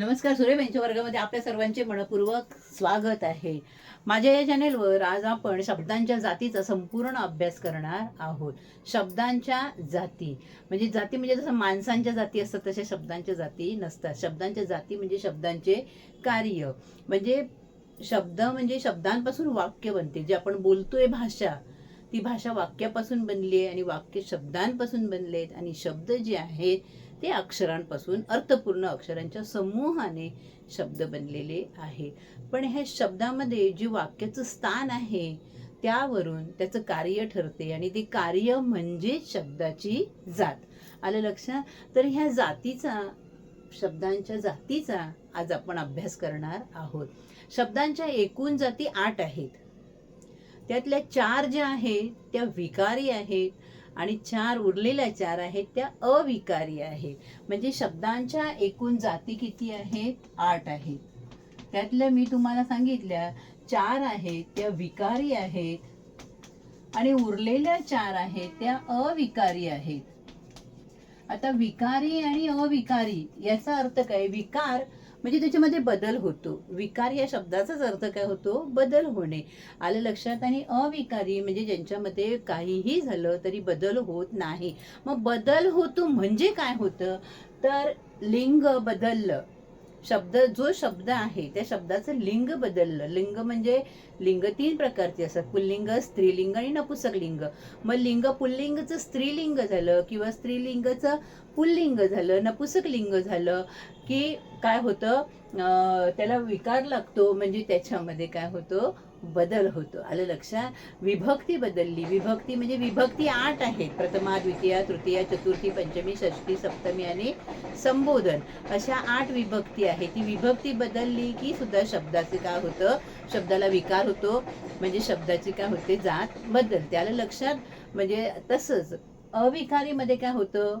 नमस्कार सूर्यबेंच्या वर्गामध्ये आपल्या सर्वांचे मनपूर्वक स्वागत आहे. माझ्या या चॅनेलवर आज आपण शब्दांच्या जातीचा संपूर्ण अभ्यास करणार आहोत. शब्दांच्या जाती. म्हणजे जाती म्हणजे जसं माणसांच्या जाती असतात तशा शब्दांच्या जाती नसतात. शब्दांच्या जाती म्हणजे शब्दांचे कार्य. म्हणजे शब्द म्हणजे शब्दांपासून वाक्य बनते. जे आपण बोलतोय भाषा ती भाषा वाक्यापासून बनली आहे आणि वाक्य शब्दांपासून बनले आहेत आणि शब्द जे आहेत ते अक्षरांपासून अर्थपूर्ण अक्षरांच्या समूहाने शब्द बनलेले आहे. पण ह्या शब्दामध्ये जे वाक्याचं स्थान आहे त्यावरून त्याचं कार्य ठरते आणि ते कार्य म्हणजे शब्दाची जात. आलं लक्षात तर ह्या जातीचा शब्दांच्या जातीचा आज आपण अभ्यास करणार आहोत. शब्दांच्या एकूण जाती आठ आहेत. त्यातल्या चार ज्या आहेत त्या विकारी आहेत आणि चार उरलेल्या चार आहेत त्या अविकारी आहेत. म्हणजे शब्दांच्या एकूण जाती किती आहेत? आठ आहेत. त्यातल्या मी तुम्हाला सांगितल्या चार आहेत त्या विकारी आहेत. आणि उरलेल्या चार आहेत त्या अविकारी आहेत. आता विकारी आणि अविकारी याचा अर्थ काय? विकार म्हणजे त्याच्यामध्ये बदल होतो. विकार या शब्दाचाच अर्थ काय होतो? बदल होणे. आलं लक्षात आणि अविकारी म्हणजे ज्यांच्यामध्ये काहीही झालं तरी बदल होत नाही. मग बदल होतो म्हणजे काय होतं? तर लिंग बदललं. शब्द जो शब्द आहे त्या शब्दाचं लिंग बदललं. लिंग म्हणजे लिंग तीन प्रकारचे असतात. पुल्लिंग स्त्रीलिंग आणि नपुसकलिंग. मग लिंग पुल्लिंगचं स्त्रीलिंग झालं किंवा स्त्रीलिंगचं पुल्लिंग झालं नपुसकलिंग झालं की काय होतं? त्याला विकार लागतो. म्हणजे त्याच्यामध्ये काय होतं? बदल होतो. आलं लक्षात? विभक्ती बदलली. विभक्ती म्हणजे विभक्ती आठ आहेत. प्रथमा द्वितीया तृतीया चतुर्थी पंचमी षष्टी सप्तमी आणि संबोधन. अशा आठ विभक्ती आहे ती विभक्ती बदलली की सुद्धा शब्दाचे काय होतं? शब्दाला विकार होतो. म्हणजे शब्दाची काय होते? जात बदलते. आलं लक्षात? म्हणजे तसंच. अविकारीमध्ये काय होतं?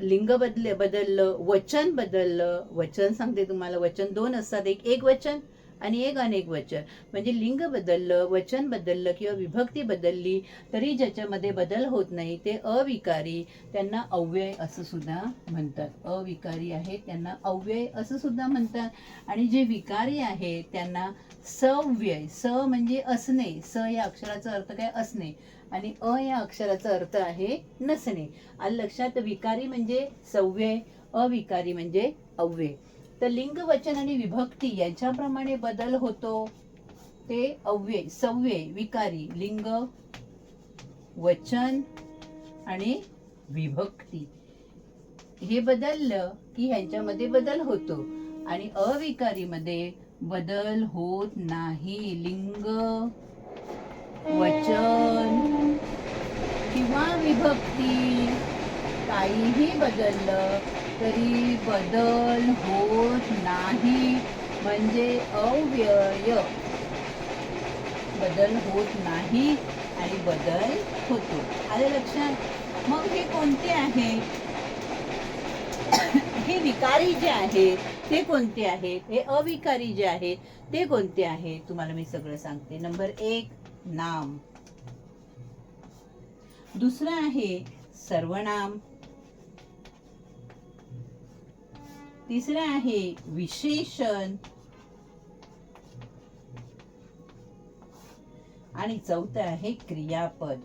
लिंग बदल बदललं वचन बदललं. वचन सांगते तुम्हाला. वचन दोन असतात. एक एक वचन. आणि एक अनेक वचन. म्हणजे लिंग बदललं वचन बदललं किंवा विभक्ती बदलली तरी ज्याच्यामध्ये बदल होत नाही ते अविकारी त्यांना अव्यय असं सुद्धा म्हणतात. अविकारी आहेत त्यांना अव्यय असं सुद्धा म्हणतात. आणि जे विकारी आहेत त्यांना सव्यय स म्हणजे असणे. स या अक्षराचा अर्थ काय? असणे. आणि अ या अक्षराचा अर्थ आहे नसणे. आणि लक्षात विकारी म्हणजे सव्यय अविकारी म्हणजे अव्यय. तर लिंग वचन आणि विभक्ती यांच्याप्रमाणे बदल होतो. ते अव्यय सव्यय विकारी लिंग वचन आणि विभक्ती. हे बदललं की ह्यांच्यामध्ये बदल होतो. आणि अविकारीमध्ये बदल होत नाही. लिंग वचन किंवा विभक्ती काहीही बदललं तरी बदल होत नाही. म्हणजे अव्यय. बदल होत नाही आणि बदल होतो. आलं लक्षात? मग हे कोणते आहे? हे विकारी जे आहेत ते कोणते आहेत हे अविकारी जे आहेत ते कोणते आहे? तुम्हाला मी सगळं सांगते. नंबर एक नाम. दुसरं आहे सर्वनाम. तिसरं आहे विशेषण. आणि चौथं आहे क्रियापद.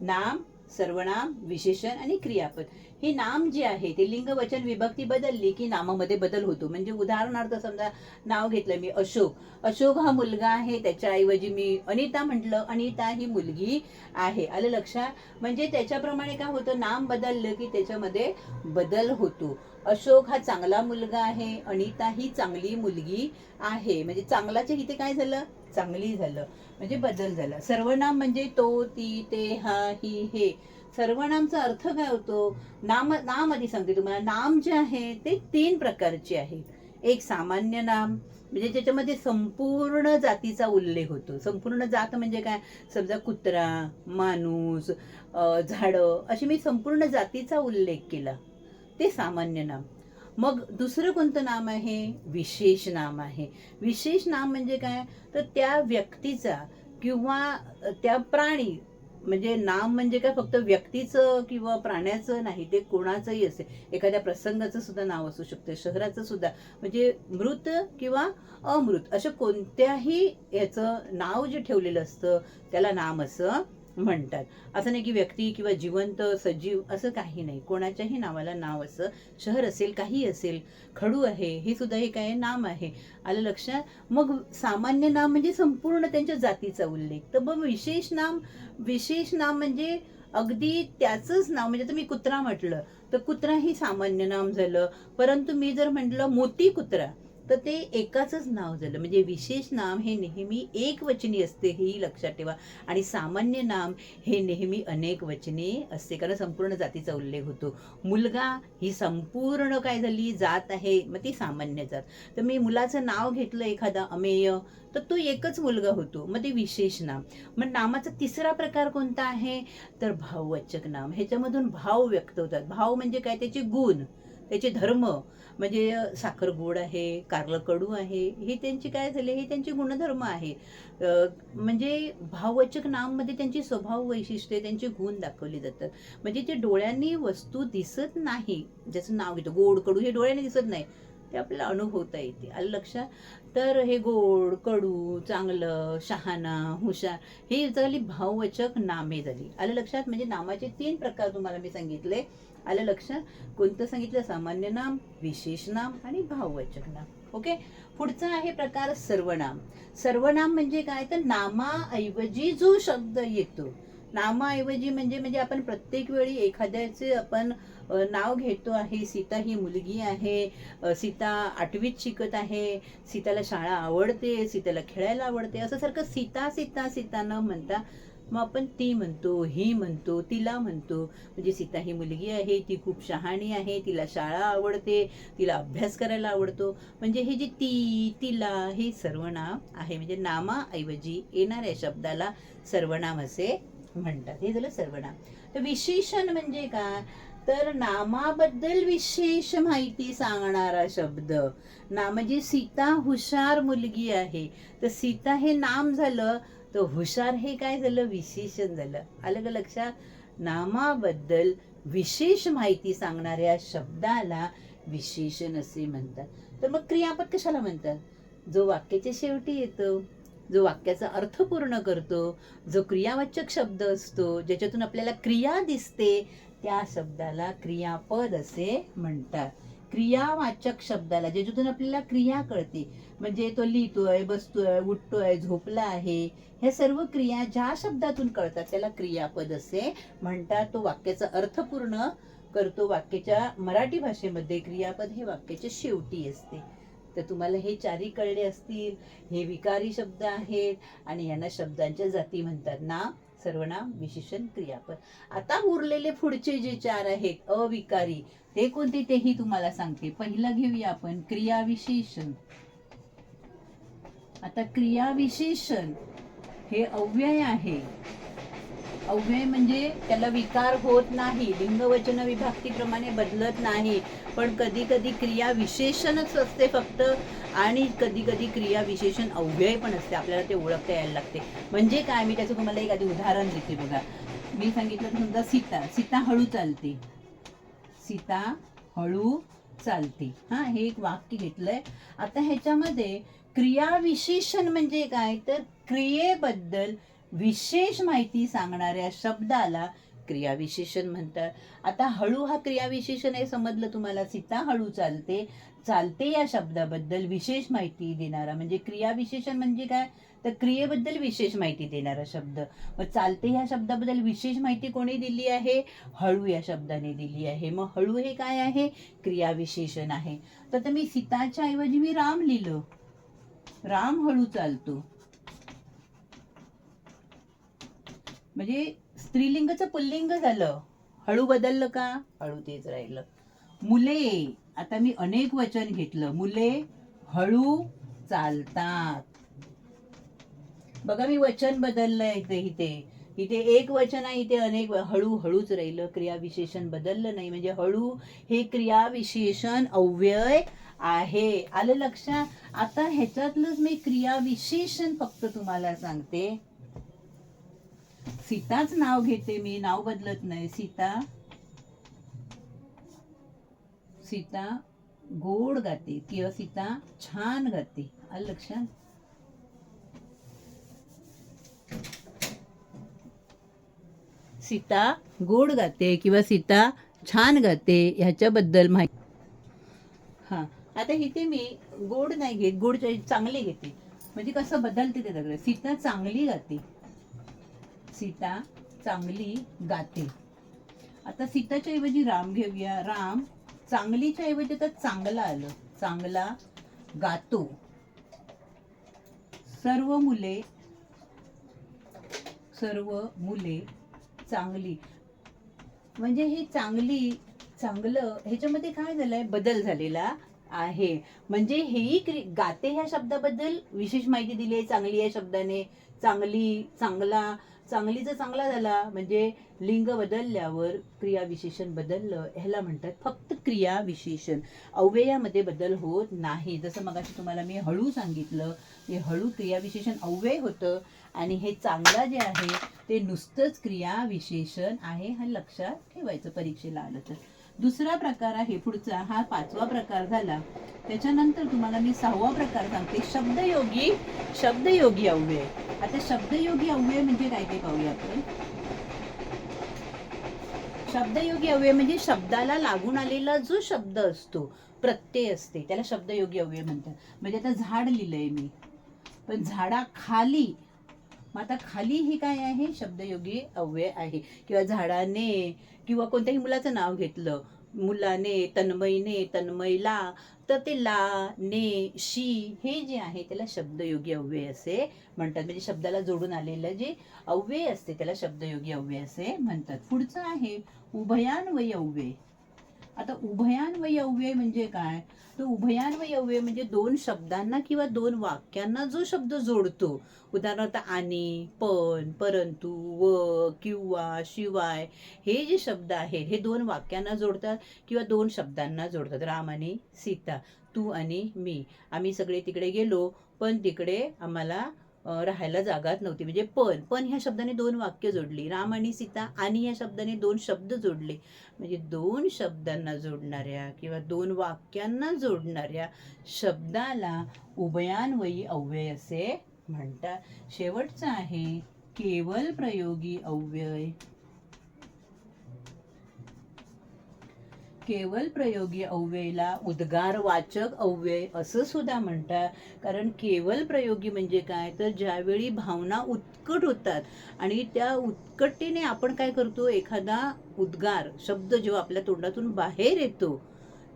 नाम सर्वनाम विशेषण आणि क्रियापद. हे नाम जे आहे ते लिंग वचन विभक्ती बदलली की नामामध्ये बदल होतो. म्हणजे उदाहरणार्थ समजा नाव घेतलं मी अशोक. अशोक हा मुलगा आहे त्याच्याऐवजी मी अनिता म्हटलं. अनिता ही मुलगी आहे. आलं लक्षात? म्हणजे त्याच्याप्रमाणे काय होतं? नाम बदललं की त्याच्यामध्ये बदल होतो. अशोक हा चांगला मुलगा आहे अनिता ही चांगली मुलगी आहे. म्हणजे चांगलाच्या इथे काय झालं? चांगली झालं म्हणजे बदल झाला. सर्वनाम म्हणजे तो ती ते हा ही हे. सर्वनामचा अर्थ काय होतो? नाम नाम आधी सांगते तुम्हाला. नाम जे आहे ते तीन प्रकारचे आहेत. एक सामान्य नाम म्हणजे ज्याच्यामध्ये संपूर्ण जातीचा उल्लेख होतो. संपूर्ण जात म्हणजे काय? समजा कुत्रा माणूस झाडं अशी मी संपूर्ण जातीचा उल्लेख केला. ते सामान्य नाम. मग दुसरं कोणतं नाम आहे? विशेष नाम आहे. विशेष नाम म्हणजे काय? तर त्या व्यक्तीचा किंवा त्या प्राणी म्हणजे नाम म्हणजे काय? फक्त व्यक्तीचं किंवा प्राण्याचं नाही ते कोणाचंही असेल. एखाद्या प्रसंगाचं सुद्धा नाव असू शकतं शहराचं सुद्धा. म्हणजे मृत किंवा अमृत असं कोणत्याही याचं नाव जे ठेवलेलं असतं त्याला नाम असं म्हणतात. असं नाही की व्यक्ती किंवा जिवंत सजीव असं काही नाही. कोणाच्याही नावाला नाव असं. शहर असेल काही असेल खडू आहे हे सुद्धा हे काय नाम आहे. आलं लक्षात? मग सामान्य नाम म्हणजे संपूर्ण त्यांच्या जातीचा उल्लेख. तर मग विशेष नाम विशेष नाम म्हणजे अगदी त्याचंच नाव. म्हणजे आता मी कुत्रा म्हटलं तर कुत्रा ही सामान्य नाम झालं. परंतु मी जर म्हटलं मोती कुत्रा तर ते एकाचंच नाव झालं. म्हणजे विशेष नाम हे नेहमी एक वचनी असते हेही लक्षात ठेवा. आणि सामान्य नाम हे नेहमी अनेक वचने असते. कारण संपूर्ण जातीचा उल्लेख होतो. मुलगा ही संपूर्ण काय झाली? जात आहे. मग ती सामान्य जात. तर मी मुलाचं नाव घेतलं एखादा अमेय तर तो एकच मुलगा होतो. मग ते विशेष नाम. मग नामाचा तिसरा प्रकार कोणता आहे? तर भाववाचक नाम. ह्याच्यामधून भाव व्यक्त होतात. भाव म्हणजे काय? त्याचे गुण. त्याचे धर्म म्हणजे साखर गोड आहे कारलं कडू आहे हे त्यांची काय झाले? हे त्यांचे गुणधर्म आहे. म्हणजे भाववाचक नाममध्ये त्यांची स्वभाव वैशिष्ट्ये त्यांचे गुण दाखवले जातात. म्हणजे ते डोळ्यांनी वस्तू दिसत नाही ज्याचं नाव घेतो गोड कडू हे डोळ्याने दिसत नाही. ते आपल्याला अनुभवता येते. आलं लक्षात तर हे गोड कडू चांगलं शहाणा हुशार ही झाली भाववाचक नामे झाली. आलं लक्षात? म्हणजे नामाचे तीन प्रकार तुम्हाला मी सांगितले. आलं लक्षात? कोणतं सांगितलं? सामान्य नाम विशेष नाम आणि भाववाचक नाम. ओके? पुढचा आहे प्रकार सर्वनाम. सर्वनाम म्हणजे काय? तर नामाऐवजी जो शब्द येतो नामाऐवजी म्हणजे म्हणजे आपण प्रत्येक वेळी एखाद्याचे आपण नाव घेतो आहे. सीता ही मुलगी आहे. सीता आठवीत शिकत आहे. सीताला शाळा आवडते. सीताला खेळायला आवडते. असं सारखं सीता सीता सीता न म्हणता मग आपण ती म्हणतो ही म्हणतो तिला म्हणतो. म्हणजे सीता ही मुलगी आहे. ती खूप शहाणी आहे. तिला शाळा आवडते. तिला अभ्यास करायला आवडतो. म्हणजे हे जे ती तिला हे सर्वनाम आहे. म्हणजे नामाऐवजी येणाऱ्या शब्दाला सर्वनाम असे म्हणतात. हे झालं सर्वनाम. तर विशेषण म्हणजे काय? तर नामाबद्दल विशेष माहिती सांगणारा शब्द. ना म्हणजे सीता हुशार मुलगी आहे. तर सीता हे नाम झालं तर हुशार हे काय झालं? विशेषण झालं. आलं का लक्षात नामाबद्दल विशेष माहिती सांगणाऱ्या शब्दाला विशेषण असे म्हणतात. तर मग क्रियापद कशाला म्हणतात? जो वाक्याच्या शेवटी येतो. जो वाक्याचा अर्थ पूर्ण करतो जो क्रियावाचक शब्द असतो ज्याच्यातून आपल्याला क्रिया दिसते त्या शब्दाला क्रियापद असे म्हणतात. क्रियावाचक शब्दाला ज्याच्यातून आपल्याला क्रिया कळते म्हणजे तो लिहितोय बसतोय उठतोय झोपला आहे ह्या सर्व क्रिया ज्या शब्दातून कळतात त्याला क्रियापद असे म्हणतात. तो वाक्याचा अर्थ पूर्ण करतो वाक्याच्या मराठी भाषेमध्ये क्रियापद हे वाक्याच्या शेवटी असते. तर तुम्हाला हे चारी कळले असतील. हे विकारी शब्द आहेत आणि यांना शब्दांच्या जाती म्हणतात. नाम सर्वनाम विशेषण क्रियापद. आता उरलेले पुढचे जे चार आहेत अविकारी ते कोणते तेही तुम्हाला सांगते. पहिलं घेऊया आपण क्रियाविशेषण आता क्रियाविशेषण हे अव्यय आहे. अव्यय म्हणजे त्याला विकार होत नाही. लिंगवचन विभक्तीप्रमाणे बदलत नाही. पण कधी कधी क्रिया विशेषणच असते फक्त. आणि कधी कधी क्रिया विशेषण अव्यय पण असते. आपल्याला ते ओळखता यायला लागते. म्हणजे काय? मी त्याचं तुम्हाला एक आधी उदाहरण देते बघा. मी सांगितलं समजा सीता. सीता हळू चालते. सीता हळू चालते. हा हे एक वाक्य घेतलंय. आता ह्याच्यामध्ये क्रियाविशेषण म्हणजे काय? तर क्रियेबद्दल विशेष माहिती सांगणाऱ्या शब्दाला क्रियाविशेषण म्हणतात. आता हळू हा क्रियाविशेषण आहे समजलं तुम्हाला सीता हळू चालते चालते या शब्दाबद्दल विशेष माहिती देणारा म्हणजे क्रियाविशेषण म्हणजे काय? तर क्रियेबद्दल विशेष माहिती देणारा शब्द. मग चालते ह्या शब्दाबद्दल विशेष माहिती कोणी दिली आहे? हळू या शब्दाने दिली आहे. मग हळू हे काय आहे? क्रियाविशेषण आहे. तर मी सीताच्या ऐवजी मी राम लिहिलं. राम हळू चालतो. म्हणजे स्त्रीलिंगचं पुल्लिंग झालं. हळू बदललं का? हळू तेच राहिलं. मुले आता मी अनेक वचन घेतलं. मुले हळू चालतात. बघा मी वचन बदललंय इथे इथे. इथे एक वचन आहे इथे अनेक हळू हळूच राहिलं. क्रियाविशेषण बदललं नाही. म्हणजे हळू हे क्रियाविशेषण अव्यय आहे. आलं लक्षात? आता ह्याच्यातलंच मी क्रियाविशेषण फक्त तुम्हाला सांगते. सीताच नाव घेते मी नाव बदलत नाही. सीता सीता गोड गाते किंवा सीता छान गाते. आलं लक्षात? सीता गोड गाते किंवा सीता छान गाते ह्याच्याबद्दल माहिती हां. आता इथे मी गोड नाही घेत गोड चांगले घेते. म्हणजे कसं बदलते ते सगळं. सीता चांगली गाते. सीता चांगली गाते. आता सीताच्या ऐवजी राम घेऊया. राम चांगलीच्या ऐवजी तर चांगला आलं. चांगला गातो. सर्व मुले सर्व मुले चांगली. म्हणजे हे चांगली चांगलं ह्याच्यामध्ये काय झालंय? बदल झालेला आहे. म्हणजे हेही क्रि- गाते ह्या शब्दाबद्दल विशेष माहिती दिली आहे चांगली या शब्दाने. चांगली चांगला चांगलीचा चांगला झाला म्हणजे लिंग बदलल्यावर क्रिया विशेषण बदललं ह्याला म्हणतात फक्त क्रिया विशेषण. अव्ययामध्ये बदल होत नाही. जसं मगाशी तुम्हाला मी हळू सांगितलं हे हळू क्रियाविशेषण अव्यय होतं आणि हे चांगला जे आहे ते नुसतंच क्रियाविशेषण आहे हे लक्षात ठेवायचं परीक्षेला आलं तर. दुसरा प्रकार आहे पुढचा हा पाचवा प्रकार झाला. त्याच्यानंतर तुम्हाला मी सहावा प्रकार सांगते. शब्दयोगी शब्दयोगी अव्यय. आता शब्दयोगी अव्यय म्हणजे काय ते पाहूया आपण. शब्दयोगी अव्यय म्हणजे शब्दाला लागून आलेला जो शब्द असतो प्रत्यय असते त्याला शब्दयोगी अव्यय म्हणतात. म्हणजे आता झाड लिहिलंय मी. पण झाडाखाली मग आता खाली ही काय आहे? शब्दयोगी अव्यय आहे. किंवा झाडाने किंवा कोणत्याही मुलाचं नाव घेतलं. मुलाने तन्मयने तन्मयला तर ते ला ने शी हे जे आहे त्याला शब्दयोगी अव्यय असे म्हणतात. म्हणजे शब्दाला जोडून आलेलं जे अव्यय असते त्याला शब्दयोगी अव्यय असे म्हणतात. पुढचं आहे उभयान्वयी अव्यय. आता उभयान्वयी अव्यय म्हणजे काय? तर उभयान्वय अव्यय म्हणजे दोन शब्दांना किंवा दोन वाक्यांना जो शब्द जोडतो. उदाहरणार्थ आणि पण परंतु व किंवा शिवाय हे जे शब्द आहेत हे दोन वाक्यांना जोडतात किंवा दोन शब्दांना जोडतात. राम आणि सीता तू आणि मी. आम्ही सगळे तिकडे गेलो पण तिकडे आम्हाला राहायला जागाच नव्हती. म्हणजे पण पण ह्या शब्दाने दोन वाक्य जोडली. राम आणि सीता आणि या शब्दाने दोन शब्द जोडले. म्हणजे दोन शब्दांना जोडणाऱ्या किंवा दोन वाक्यांना जोडणाऱ्या शब्दाला उभयान्वयी अव्यय असे म्हणतात. शेवटचं आहे केवल प्रयोगी अव्यय. केवल प्रयोगी अव्ययला उद्गारवाचक अव्यय असं सुद्धा म्हणतात. कारण केवल प्रयोगी म्हणजे काय? तर ज्यावेळी भावना उत्कट होतात आणि त्या उत्कटतेने आपण काय करतो? एखादा उद्गार शब्द जेव्हा आपल्या तोंडातून बाहेर येतो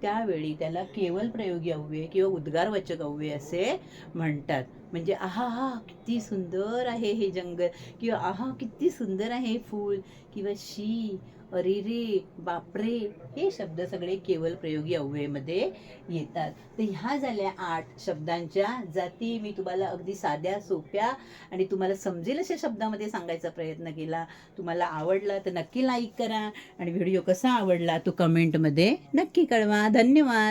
त्यावेळी त्याला केवल प्रयोगी अव्यय किंवा उद्गारवाचक अव्यय असे म्हणतात. म्हणजे आहा हा किती सुंदर आहे हे जंगल किंवा आहा किती सुंदर आहे हे फूल किंवा शी अरे रे बापरे. हे शब्द सगळे केवल प्रयोगी अव्ययमध्ये येतात. तर ह्या झाल्या आठ शब्दांच्या जाती मी तुम्हाला अगदी साध्या सोप्या आणि तुम्हाला समजेल अशा शब्दामध्ये सांगायचा प्रयत्न केला. तुम्हाला आवडला तर नक्की लाईक करा आणि व्हिडिओ कसा आवडला तो कमेंटमध्ये नक्की कळवा. धन्यवाद.